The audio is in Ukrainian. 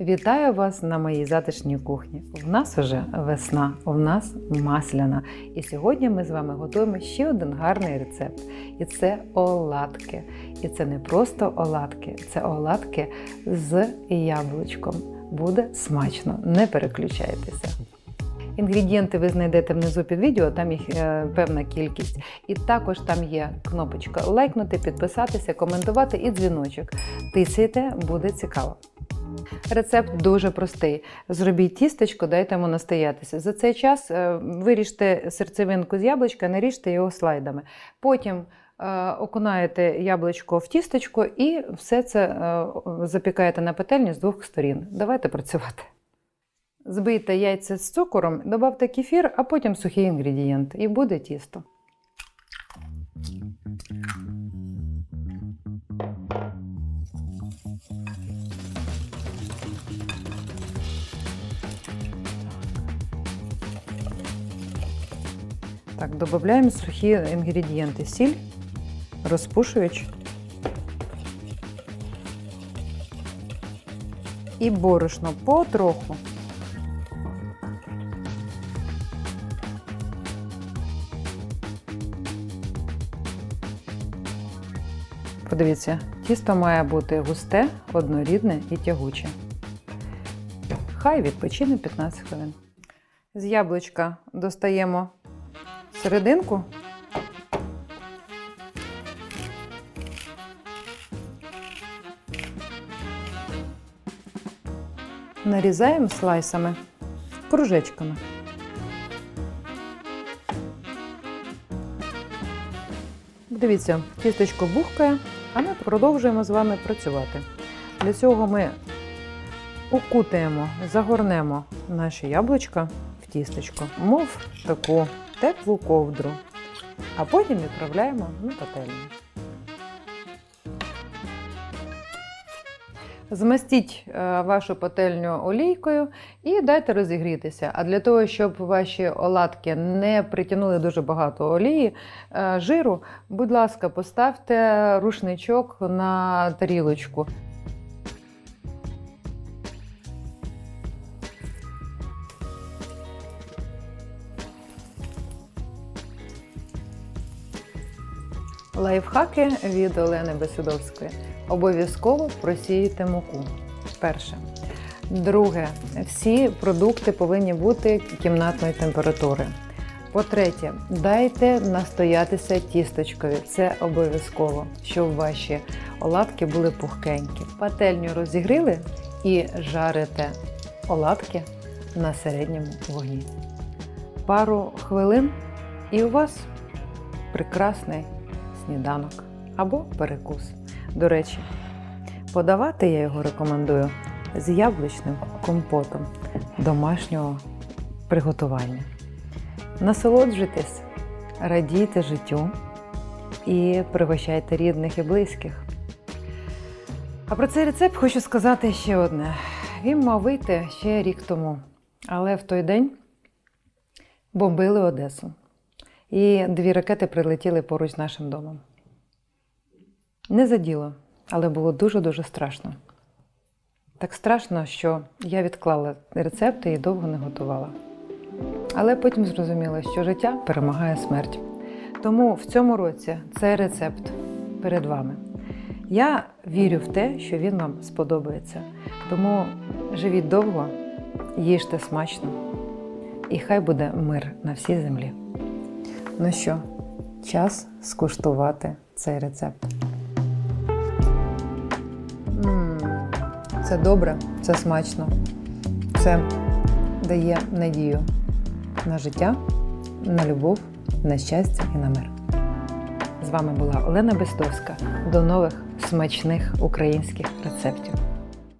Вітаю вас на моїй затишній кухні. В нас уже весна, у нас масляна. І сьогодні ми з вами готуємо ще один гарний рецепт. І це оладки. І це не просто оладки, це оладки з яблучком. Буде смачно, не переключайтеся. Інгредієнти ви знайдете внизу під відео, там їх е, певна кількість. І також там є кнопочка лайкнути, підписатися, коментувати і дзвіночок. Тисяйте, буде цікаво. Рецепт дуже простий. Зробіть тістечко, дайте йому настоятися. За цей час е, виріжте серцевинку з яблучка, наріжте його слайдами. Потім е, окунаєте яблучко в тістечко і все це е, запікаєте на пательні з двох сторін. Давайте працювати. Збийте яйця з цукором, додавте кефір, а потім сухі інгредієнти. І буде тісто. Так, додаємо сухі інгредієнти: сіль, розпушувач і борошно потроху. Подивіться, тісто має бути густе, однорідне і тягуче. Хай відпочине 15 хвилин. З яблучка достаємо серединку. Нарізаємо слайсами, кружечками. Дивіться, тістечко бухкає, а ми продовжуємо з вами працювати. Для цього ми укутаємо, загорнемо наші яблучка в тістечко, мов таку теплу ковдру, а потім відправляємо на пательню. Змастіть е, вашу пательню олійкою і дайте розігрітися. А для того, щоб ваші оладки не притягнули дуже багато олії, е, жиру, будь ласка, поставте рушничок на тарілочку. Лайфхаки від Олени Бесидовської. Обов'язково просіюйте муку. Перше. Друге, всі продукти повинні бути кімнатної температури. По-третє, дайте настоятися тісточкові. Це обов'язково, щоб ваші оладки були пухкенькі. Пательню розігріли і жарите оладки на середньому вогні. Пару хвилин і у вас прекрасний сніданок або перекус. До речі, подавати я його рекомендую з яблучним компотом домашнього приготування. Насолоджуйтесь, радійте життю і пригощайте рідних і близьких. А про цей рецепт хочу сказати ще одне. Він мав вийти ще рік тому, але в той день бомбили Одесу. І дві ракети прилетіли поруч з нашим домом. Не за діло, але було дуже-дуже страшно. Так страшно, що я відклала рецепти і довго не готувала. Але потім зрозуміла, що життя перемагає смерть. Тому в цьому році цей рецепт перед вами. Я вірю в те, що він вам сподобається. Тому живіть довго, їжте смачно, і хай буде мир на всій землі. Ну що, час скуштувати цей рецепт. Це добре, це смачно. Це дає надію на життя, на любов, на щастя і на мир. З вами була Олена Бестовська. До нових смачних українських рецептів.